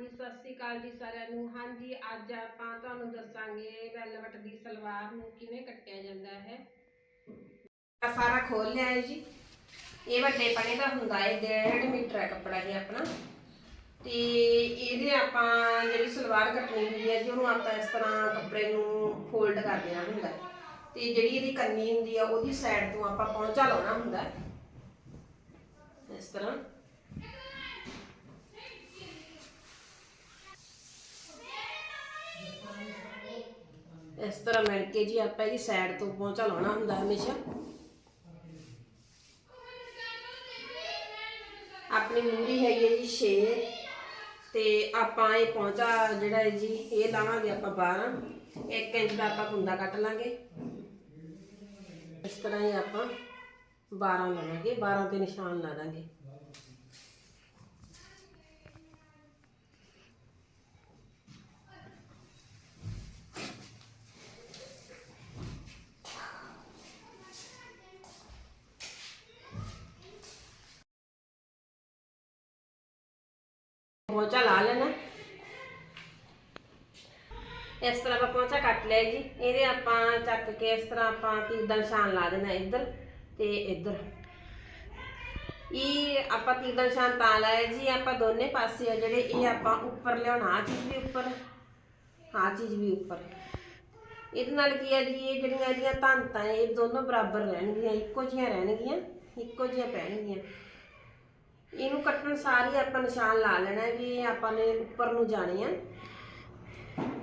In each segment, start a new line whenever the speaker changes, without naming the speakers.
ਹਾਂਜੀ, ਸਤਿ ਸ੍ਰੀ ਅਕਾਲ ਜੀ ਸਾਰਿਆਂ ਨੂੰ। ਹਾਂਜੀ, ਅੱਜ ਆਪਾਂ ਤੁਹਾਨੂੰ ਦੱਸਾਂਗੇ ਵੈਲਵਟ ਦੀ ਸਲਵਾਰ ਨੂੰ ਕਿਵੇਂ ਕੱਟਿਆ ਜਾਂਦਾ ਹੈ। ਆ ਸਾਰਾ ਖੋਲ ਲਿਆ ਹੈ ਜੀ। ਇਹ ਵੱਡੇ ਪਣੇ ਦਾ ਹੁੰਦਾ ਹੈ 1.5 ਮੀਟਰ ਹੈ ਕੱਪੜਾ ਜੀ ਆਪਣਾ। ਤੇ ਇਹਦੇ ਆਪਾਂ ਜਿਹੜੀ ਸਲਵਾਰ ਕੱਟਣੀ ਹੁੰਦੀ ਹੈ ਜੀ, ਉਹਨੂੰ ਆਪਾਂ ਇਸ ਤਰ੍ਹਾਂ ਕੱਪੜੇ ਨੂੰ ਫੋਲਡ ਕਰ ਦੇਣਾ ਹੁੰਦਾ ਹੈ। ਤੇ ਜਿਹੜੀ ਇਹਦੀ ਕੰਨੀ ਹੁੰਦੀ ਆ ਉਹਦੀ ਸਾਈਡ ਤੋਂ ਆਪਾਂ ਪਹੁੰਚਾ ਲਾਉਣਾ ਹੁੰਦਾ ਇਸ ਤਰ੍ਹਾਂ। ਇਸ ਤਰ੍ਹਾਂ ਮਿਲ ਕੇ ਜੀ ਆਪਾਂ ਇਹਦੀ ਸਾਈਡ ਤੋਂ ਪਹੁੰਚਾ ਲਾਉਣਾ ਹੁੰਦਾ ਹਮੇਸ਼ਾ। ਆਪਣੀ ਮੂਰੀ ਹੈਗੀ ਹੈ ਜੀ 6 ਤੇ ਆਪਾਂ ਇਹ ਪਹੁੰਚਾ ਜਿਹੜਾ ਹੈ ਜੀ, ਇਹ ਲਾਵਾਂਗੇ ਆਪਾਂ 12 1 ਇੰਚ ਦਾ ਆਪਾਂ ਕੁੰਦਾ ਕੱਟ ਲਾਂਗੇ। ਇਸ ਤਰ੍ਹਾਂ ਹੀ ਆਪਾਂ 12 ਲਵਾਂਗੇ 12 ਤੇ ਨਿਸ਼ਾਨ ਲਾ ਦਾਂਗੇ ਪਹੁੰਚਾ ਲਾ ਲੈਣਾ ਇਸ ਤਰ੍ਹਾਂ ਆਪਾਂ ਪਹੁੰਚਾ ਕੱਟ ਲਿਆ ਜੀ। ਇਹਦੇ ਆਪਾਂ ਚੱਕ ਕੇ ਇਸ ਤਰ੍ਹਾਂ ਆਪਾਂ ਤੀਰ ਦਾ ਨਿਸ਼ਾਨ ਲਾ ਦੇਣਾ ਇੱਧਰ ਤੇ ਇੱਧਰ। ਇਹ ਆਪਾਂ ਤੀਰ ਦਾ ਨਿਸ਼ਾਨ ਤਾਂ ਲਾਇਆ ਜੀ। ਆਪਾਂ ਦੋਨੇ ਪਾਸੇ ਆ ਜਿਹੜੇ, ਇਹ ਆਪਾਂ ਉੱਪਰ ਲਿਆਉਣਾ ਆ ਚੀਜ਼ ਵੀ ਉੱਪਰ ਆ ਚੀਜ਼ ਵੀ ਉੱਪਰ। ਇਹਦੇ ਨਾਲ ਕੀ ਹੈ ਜੀ, ਇਹ ਜਿਹੜੀਆਂ ਇਹਦੀਆਂ ਧੰਤਾਂ ਇਹ ਦੋਨੋਂ ਬਰਾਬਰ ਰਹਿਣਗੀਆਂ, ਇੱਕੋ ਜਿਹੀਆਂ ਰਹਿਣਗੀਆਂ, ਇੱਕੋ ਜਿਹੀਆਂ ਪੈਣਗੀਆਂ। ਇਹਨੂੰ ਕੱਟਣ ਸਾਰੀ ਆਪਾਂ ਨਿਸ਼ਾਨ ਲਾ ਲੈਣਾ ਵੀ ਇਹ ਆਪਾਂ ਨੇ ਉੱਪਰ ਨੂੰ ਜਾਣੇ ਆ।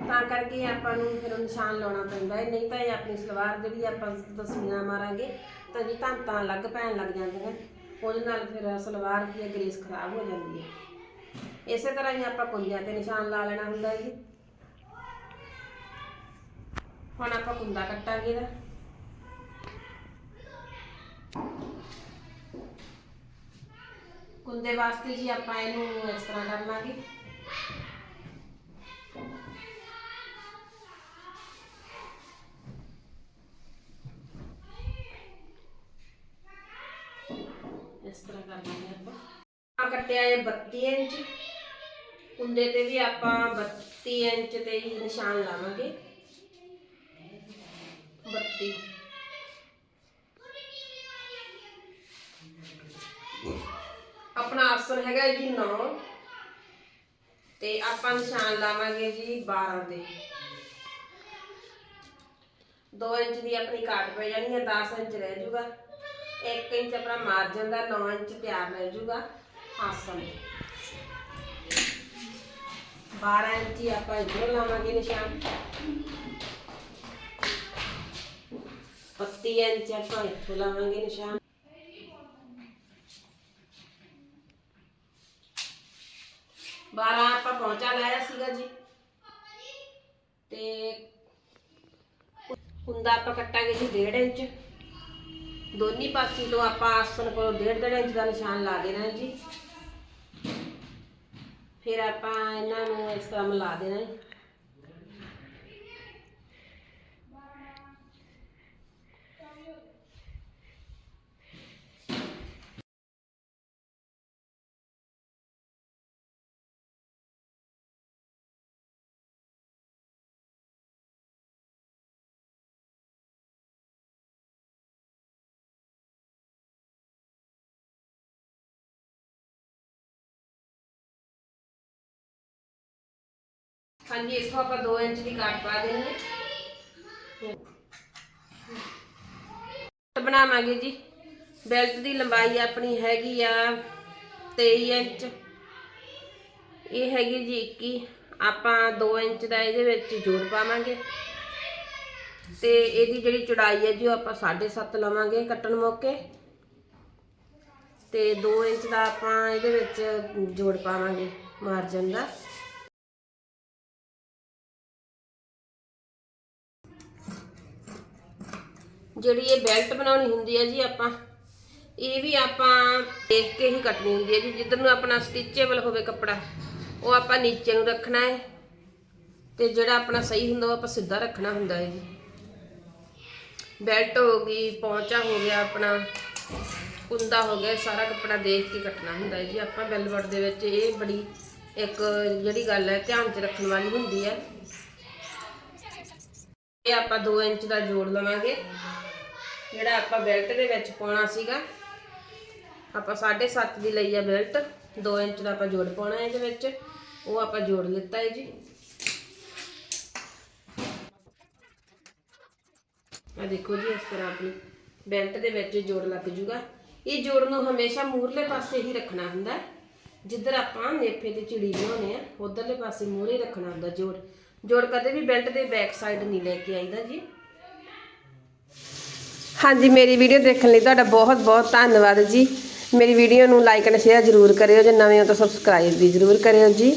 ਤਾਂ ਕਰਕੇ ਆਪਾਂ ਨੂੰ ਫਿਰ ਨਿਸ਼ਾਨ ਲਾਉਣਾ ਪੈਂਦਾ ਹੈ। ਨਹੀਂ ਤਾਂ ਇਹ ਆਪਣੀ ਸਲਵਾਰ ਜਿਹੜੀ ਆਪਾਂ ਤਸਵੀਰਾਂ ਮਾਰਾਂਗੇ, ਤਾਂ ਜੀ ਧੰਤਾਂ ਅਲੱਗ ਪੈਣ ਲੱਗ ਜਾਂਦੀਆਂ। ਉਹਦੇ ਨਾਲ ਫਿਰ ਸਲਵਾਰ ਦੀ ਗ੍ਰੇਸ ਖਰਾਬ ਹੋ ਜਾਂਦੀ ਹੈ। ਇਸੇ ਤਰ੍ਹਾਂ ਹੀ ਆਪਾਂ ਕੁੰਦਿਆਂ ਤੇ ਨਿਸ਼ਾਨ ਲਾ ਲੈਣਾ ਹੁੰਦਾ ਹੈ ਜੀ। ਹੁਣ ਆਪਾਂ ਕੁੰਦਾ ਕੱਟਾਂਗੇ ਇਹਦਾ। ਕੁੰਦੇ ਵਾਸਤੇ ਜੀ ਆਪਾਂ ਇਹਨੂੰ ਇਸ ਤਰ੍ਹਾਂ ਕਰ ਲਾਂਗੇ ਇਸ ਤਰ੍ਹਾਂ ਕਰ ਲਾਂਗੇ ਆਪਾਂ ਆ ਕੱਟਿਆ ਇਹ 32 ਇੰਚ। ਕੁੰਦੇ ਤੇ ਵੀ ਆਪਾਂ 32 ਇੰਚ ਤੇ ਹੀ ਨਿਸ਼ਾਨ ਲਾਵਾਂਗੇ। 32 ਆਪਣਾ ਆਸਨ ਹੈਗਾ ਜੀ 9 ਤੇ ਆਪਾਂ ਨਿਸ਼ਾਨ ਲਾਵਾਂਗੇ ਜੀ 12 ਦੇ। 2 ਇੰਚ ਦੀ ਆਪਣੀ ਕਾਟ ਪੈ ਜਾਣੀ ਹੈ 10 ਇੰਚ ਰਹਿ ਜਾਊਗਾ 1 ਇੰਚ ਆਪਣਾ ਮਾਰਜਨ ਦਾ 9 ਇੰਚ ਤਿਆਰ ਰਹਿ ਜੂਗਾ। ਆਸਨ 12 ਇੰਚ ਆਪਾਂ ਇੱਧਰੋਂ ਲਾਵਾਂਗੇ ਨਿਸ਼ਾਨ 32 ਇੰਚ ਆਪਾਂ ਇੱਥੋਂ ਲਾਵਾਂਗੇ ਨਿਸ਼ਾਨ ਬਾਰਾਂ ਆਪਾਂ ਪਹੁੰਚਾ ਲਾਇਆ ਸੀਗਾ ਜੀ ਤੇ ਕੁੰਦਾ ਆਪਾਂ ਕੱਟਾਂਗੇ ਜੀ 1.5 ਇੰਚ ਦੋਨੀ ਪਾਸੇ ਤੋਂ ਆਪਾਂ ਆਸਣ ਕੋਲ 1.5 ਇੰਚ ਦਾ ਨਿਸ਼ਾਨ ਲਾ ਦੇਣਾ ਜੀ ਫਿਰ ਆਪਾਂ ਇਹਨਾਂ ਨੂੰ ਇਸ ਤਰ੍ਹਾਂ ਮਿਲਾ ਦੇਣਾ ਹੈ ਹਾਂਜੀ ਇੱਥੋਂ ਆਪਾਂ 2 ਇੰਚ ਦੀ ਕਾਟ ਪਾ ਦੇਣੀ ਹੈ। ਬਣਾਵਾਂਗੇ ਜੀ। ਬੈਲਟ ਦੀ ਲੰਬਾਈ ਆਪਣੀ ਹੈਗੀ ਆ 23 ਇੰਚ। ਇਹ ਹੈਗੀ ਜੀ 21 ਆਪਾਂ 2 ਇੰਚ ਦਾ ਇਹਦੇ ਵਿੱਚ ਜੋੜ ਪਾਵਾਂਗੇ। ਤੇ ਇਹਦੀ ਜਿਹੜੀ ਚੌੜਾਈ ਹੈ ਜੀ, ਉਹ ਆਪਾਂ 7.5 ਲਵਾਂਗੇ ਕੱਟਣ ਮੌਕੇ। ਤੇ 2 ਇੰਚ ਦਾ ਆਪਾਂ ਇਹਦੇ ਵਿੱਚ ਜੋੜ ਪਾਵਾਂਗੇ ਮਾਰਜਨ ਦਾ। ਜਿਹੜੀ ਇਹ ਬੈਲਟ ਬਣਾਉਣੀ ਹੁੰਦੀ ਹੈ ਜੀ ਆਪਾਂ, ਇਹ ਵੀ ਆਪਾਂ ਦੇਖ ਕੇ ਹੀ ਕੱਟਣੀ ਹੁੰਦੀ ਹੈ ਜੀ, ਜਿੱਧਰ ਨੂੰ ਆਪਣਾ ਸਟਿਚੇਬਲ ਹੋਵੇ ਕੱਪੜਾ, ਉਹ ਆਪਾਂ ਨੀਚੇ ਨੂੰ ਰੱਖਣਾ ਹੈ। ਤੇ ਜਿਹੜਾ ਆਪਣਾ ਸਹੀ ਹੁੰਦਾ ਉਹ ਆਪਾਂ ਸਿੱਧਾ ਰੱਖਣਾ ਹੁੰਦਾ ਹੈ ਜੀ। ਬੈਲਟ ਹੋ ਗਈ, ਪੌਂਚਾ ਹੋ ਗਿਆ ਆਪਣਾ, ਕੁੰਦਾ ਹੋ ਗਿਆ, ਸਾਰਾ ਕੱਪੜਾ ਦੇਖ ਕੇ ਕੱਟਣਾ ਹੁੰਦਾ ਹੈ ਜੀ। ਆਪਾਂ ਵੈਲਵਟ ਦੇ ਵਿੱਚ ਇਹ ਬੜੀ ਇੱਕ ਜਿਹੜੀ ਗੱਲ ਹੈ, ਧਿਆਨ 'ਚ ਰੱਖਣ ਵਾਲੀ ਹੁੰਦੀ ਹੈ। ਇਹ ਆਪਾਂ 2 ਇੰਚ ਦਾ ਜੋੜ ਲਵਾਂਗੇ। ਜਿਹੜਾ ਆਪਾਂ ਬੈਲਟ ਦੇ ਵਿੱਚ ਪਾਉਣਾ ਸੀਗਾ, ਆਪਾਂ 7.5 ਦੀ ਲਈ ਆ ਬੈਲਟ 2 ਇੰਚ ਦਾ ਆਪਾਂ ਜੋੜ ਪਾਉਣਾ ਇਹਦੇ ਵਿੱਚ, ਉਹ ਆਪਾਂ ਜੋੜ ਲਿੱਤਾ ਹੈ ਜੀ। ਆ ਦੇਖੋ ਜੀ, ਇਸ ਤਰ੍ਹਾਂ ਆਪਣੀ ਬੈਲਟ ਦੇ ਵਿੱਚ ਜੋੜ ਲੱਗ ਜੂਗਾ। ਇਹ ਜੋੜ ਨੂੰ ਹਮੇਸ਼ਾ ਮੂਰਲੇ ਪਾਸੇ ਹੀ ਰੱਖਣਾ ਹੁੰਦਾ ਜਿੱਧਰ ਆਪਾਂ ਨੇਫੇ ਤੇ ਚਿੜੀ ਬਣਾਉਣੇ ਆ ਉਧਰਲੇ ਪਾਸੇ ਮੂਹਰੇ ਰੱਖਣਾ ਹੁੰਦਾ ਜੋੜ। ਜੋੜ ਕਦੇ ਵੀ ਬੈਲਟ ਦੇ ਬੈਕ ਸਾਈਡ ਨਹੀਂ ਲੈ ਕੇ ਆਈਦਾ ਜੀ। ਹਾਂਜੀ, ਮੇਰੀ ਵੀਡੀਓ ਦੇਖਣ ਲਈ ਤੁਹਾਡਾ ਬਹੁਤ ਬਹੁਤ ਧੰਨਵਾਦ ਜੀ। ਮੇਰੀ ਵੀਡੀਓ ਨੂੰ ਲਾਈਕ ਐਂਡ ਸ਼ੇਅਰ ਜ਼ਰੂਰ ਕਰਿਓ ਜੇ ਨਵੇਂ ਹੋ ਤਾਂ ਸਬਸਕ੍ਰਾਈਬ ਵੀ ਜ਼ਰੂਰ ਕਰਿਓ ਜੀ।